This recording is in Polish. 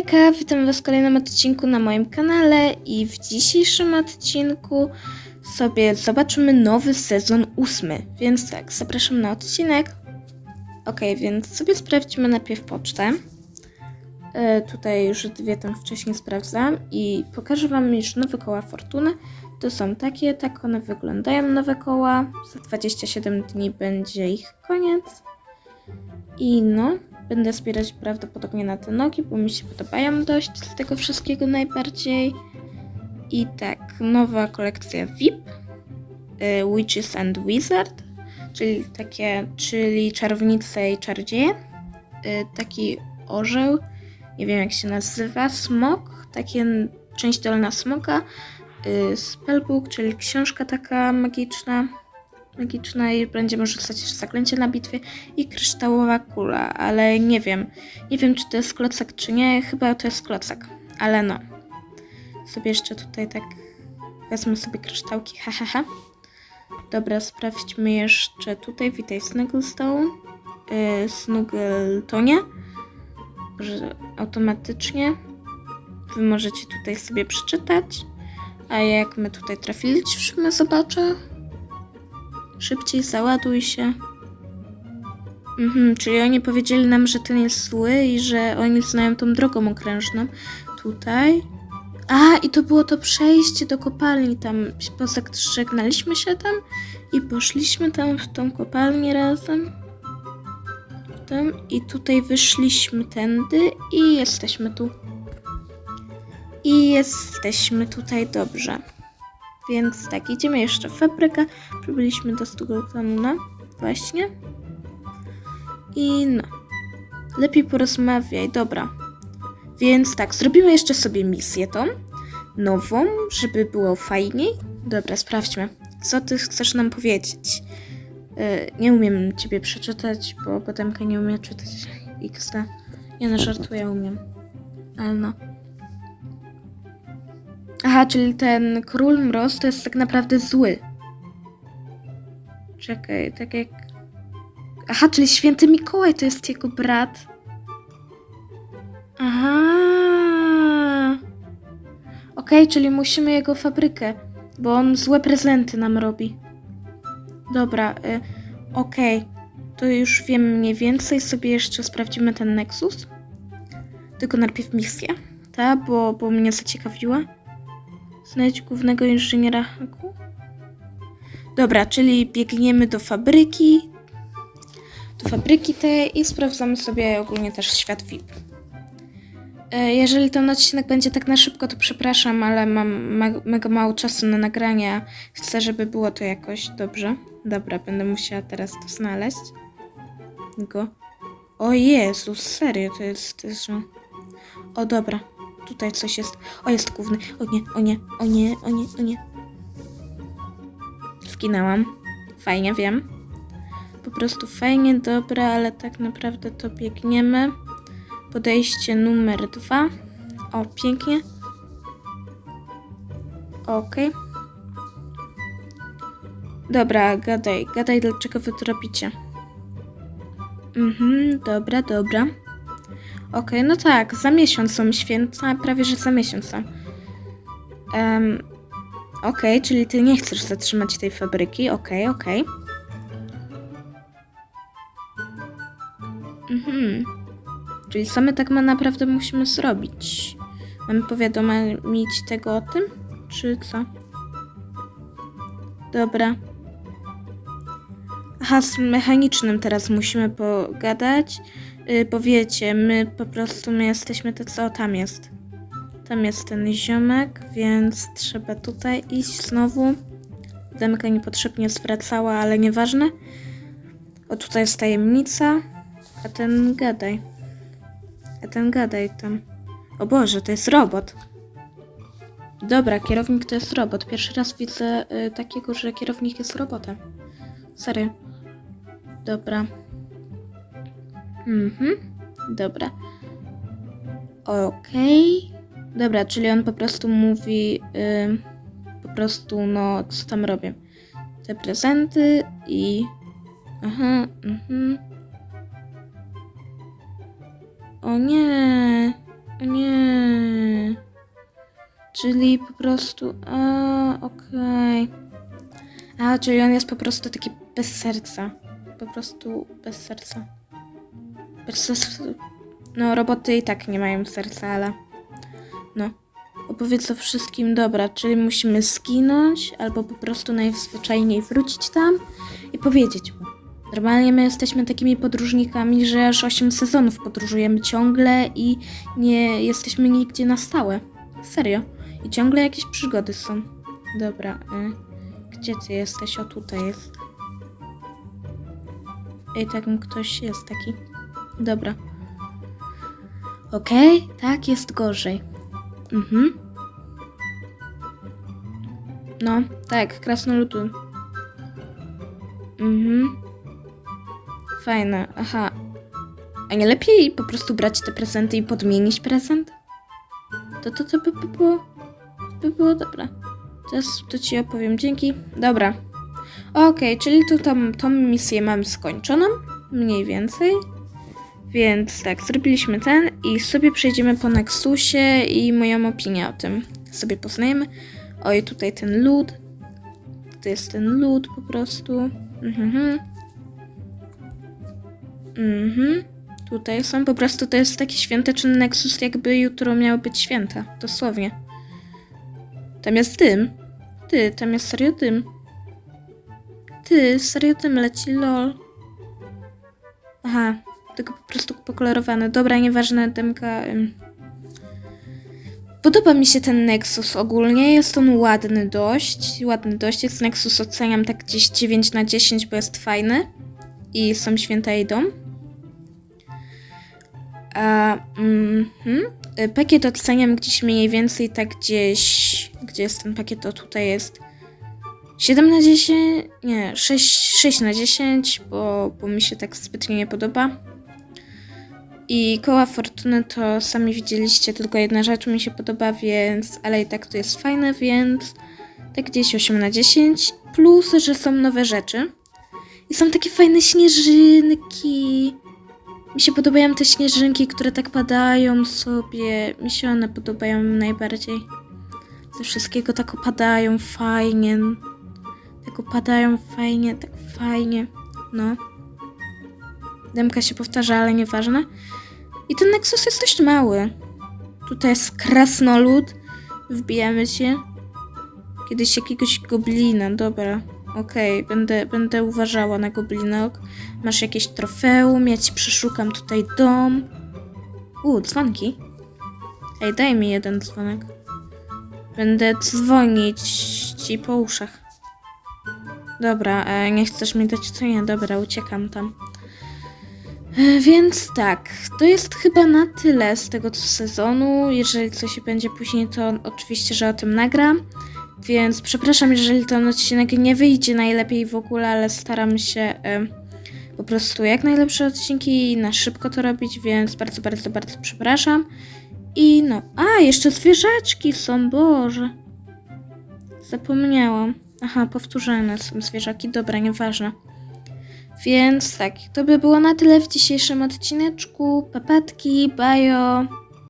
Hejka, witam Was w kolejnym odcinku na moim kanale i w dzisiejszym odcinku sobie zobaczymy nowy sezon ósmy, więc tak, zapraszam na odcinek. Ok, więc sobie sprawdźmy najpierw pocztę. E, tutaj już dwie tam wcześniej sprawdzam i pokażę Wam już nowe koła fortuny. To są takie, tak one wyglądają, nowe koła. Za 27 dni będzie ich koniec. I no, będę zbierać prawdopodobnie na te nogi, bo mi się podobają dość z tego wszystkiego najbardziej. I tak, nowa kolekcja VIP, y, Witches and Wizard, czyli takie, czyli czarownice i czarodzieje. Y, taki orzeł, nie wiem jak się nazywa, smok, takie część dolna smoka, y, spellbook, czyli książka taka magiczna, magiczna i będziemy rzucać zaklęcie na bitwie i kryształowa kula, ale nie wiem. Nie wiem, czy to jest klocek, czy nie. Chyba to jest klocek, ale no. Sobie jeszcze tutaj tak wezmę sobie kryształki, hahaha. Dobra, sprawdźmy jeszcze tutaj. Witaj Snugglestone. Yy, Snuggletonie. Że automatycznie wy możecie tutaj sobie przeczytać. A jak my tutaj trafiliśmy, zobaczę. Szybciej załaduj się. Mhm, czyli oni powiedzieli nam, że ten jest zły i że oni znają tą drogą okrężną. Tutaj. A, i to było to przejście do kopalni. Tam pozażegnaliśmy się tam i poszliśmy tam w tą kopalnię razem. Tam, I tutaj wyszliśmy tędy i jesteśmy tu. I jesteśmy tutaj dobrze. Więc tak, idziemy jeszcze w fabrykę. Przybyliśmy do Stugotonuna. Właśnie. I no. Lepiej porozmawiaj, dobra. Więc tak, zrobimy jeszcze sobie misję tą. Nową, żeby było fajniej. Dobra, sprawdźmy. Co ty chcesz nam powiedzieć? Yy, nie umiem ciebie przeczytać, bo potemka nie umie czytać XD. Ja na żartuję, umiem. Ale no. Aha, czyli ten król mroz to jest tak naprawdę zły. Czekaj, tak jak. Aha, czyli święty Mikołaj to jest jego brat. Aha. Okej, czyli musimy jego fabrykę, bo on złe prezenty nam robi. Dobra, y, okej. To już wiem mniej więcej. Sobie jeszcze sprawdzimy ten Nexus. Tylko najpierw misję, ta, bo, bo mnie zaciekawiła. Znajdź głównego inżyniera haku. Dobra, czyli biegniemy do fabryki. Do fabryki tej i sprawdzamy sobie ogólnie też świat VIP. E, Jeżeli ten odcinek będzie tak na szybko, to przepraszam, ale mam me- mega mało czasu na nagrania. Chcę, żeby było to jakoś dobrze. Dobra, będę musiała teraz to znaleźć. Go. O Jezus, serio, to jest, to jest... O dobra, tutaj coś jest. O, jest główny. O nie, o nie, o nie, o nie, o nie. Zginęłam. Fajnie, wiem. Po prostu fajnie, dobra, ale tak naprawdę to biegniemy. Podejście numer dwa. O, pięknie. Okej. Dobra, gadaj, gadaj, dlaczego wy to robicie. Mhm, dobra, dobra. Okej, no tak, za miesiąc są święta, prawie że za miesiąc są. Em, okej, czyli ty nie chcesz zatrzymać tej fabryki, okej, okej. Mhm. Czyli co my tak ma naprawdę musimy zrobić? Mamy powiadomić tego o tym? Czy co? Dobra. Z mechanicznym teraz musimy pogadać. Yy, my po prostu my jesteśmy te co tam jest. Tam jest ten ziomek, więc trzeba tutaj iść znowu. Demka niepotrzebnie zwracała, ale nieważne. O, tutaj jest tajemnica. A ten gadaj. A ten gadaj tam. O Boże, to jest robot. Dobra, kierownik to jest robot. Pierwszy raz widzę y, takiego, że kierownik jest robotem. Serio. Dobra. Mhm. Dobra. Okej. Dobra, czyli on po prostu mówi y, po prostu, no, co tam robię. Te prezenty i... Aha, mhm. O nie. O nie. Czyli po prostu. A, okej. A, czyli on jest po prostu taki bez serca. Po prostu bez serca. Bez serca. No, roboty i tak nie mają serca, ale. No. Opowiedz o wszystkim, dobra, czyli musimy zginąć, albo po prostu najzwyczajniej wrócić tam i powiedzieć mu. Normalnie my jesteśmy takimi podróżnikami, że aż 8 sezonów podróżujemy ciągle i nie jesteśmy nigdzie na stałe. Serio. I ciągle jakieś przygody są. Dobra, y, gdzie ty jesteś? O, tutaj jest. Ej, tak ktoś jest taki. Dobra. Okej, tak, jest gorzej. Mhm. No, tak, krasnoludun. Mhm. Fajne, aha. A nie lepiej po prostu brać te prezenty i podmienić prezent? To to, to by, by było... by było dobre. Teraz to ci opowiem, dzięki. Dobra. Okej, czyli tu tam, tą misję mam skończoną, mniej więcej. Więc tak, zrobiliśmy ten i sobie przejdziemy po Nexusie i moją opinię o tym sobie poznajemy. Oj, tutaj ten lód. To jest ten lód po prostu. Mhm. Mhm. Tutaj są po prostu, to jest taki świąteczny Nexus, jakby jutro miały być święta. Dosłownie. Tam jest dym. Ty, tam jest serio dym. Ty, serio dym leci, lol. Aha, tylko po prostu pokolorowane. Dobra, nieważne, dymka. ym. Podoba mi się ten Nexus ogólnie, jest on ładny dość, ładny dość, jest Nexus oceniam tak gdzieś 9 na 10, bo jest fajny i są święta idą. A, mhm. Y, Pakiet oceniam gdzieś mniej więcej tak gdzieś, gdzie jest ten pakiet, o tutaj jest 7 na 10, nie, 6, 6 na 10, bo, bo mi się tak zbytnio nie podoba. I koła fortuny to sami widzieliście, tylko jedna rzecz mi się podoba, więc, ale i tak to jest fajne, więc tak gdzieś 8 na 10. Plus, że są nowe rzeczy. I są takie fajne śnieżynki. Mi się podobają te śnieżynki, które tak padają sobie. Mi się one podobają najbardziej. Ze wszystkiego tak opadają fajnie. Tak opadają fajnie, tak fajnie. No. Demka się powtarza, ale nieważne. I ten Nexus jest dość mały. Tutaj jest krasnolud. Wbijamy się. Kiedyś jakiegoś goblina, dobra. Okej, będę, będę uważała na goblinok. Masz jakieś trofeum, ja ci przeszukam tutaj dom. U, dzwonki. Ej, daj mi jeden dzwonek. Będę dzwonić ci po uszach. Dobra, e, nie chcesz mi dać co nie, dobra, uciekam tam. E, Więc tak, to jest chyba na tyle z tego sezonu. Jeżeli coś będzie później, to oczywiście, że o tym nagram. Więc przepraszam, jeżeli ten odcinek nie wyjdzie najlepiej w ogóle, ale staram się e, po prostu jak najlepsze odcinki i na szybko to robić, więc bardzo, bardzo, bardzo przepraszam. I no, a jeszcze zwierzaczki są, Boże. Zapomniałam. Aha, powtórzone są zwierzaki, dobra, nieważne. Więc tak, to by było na tyle w dzisiejszym odcineczku. Papatki, bajo.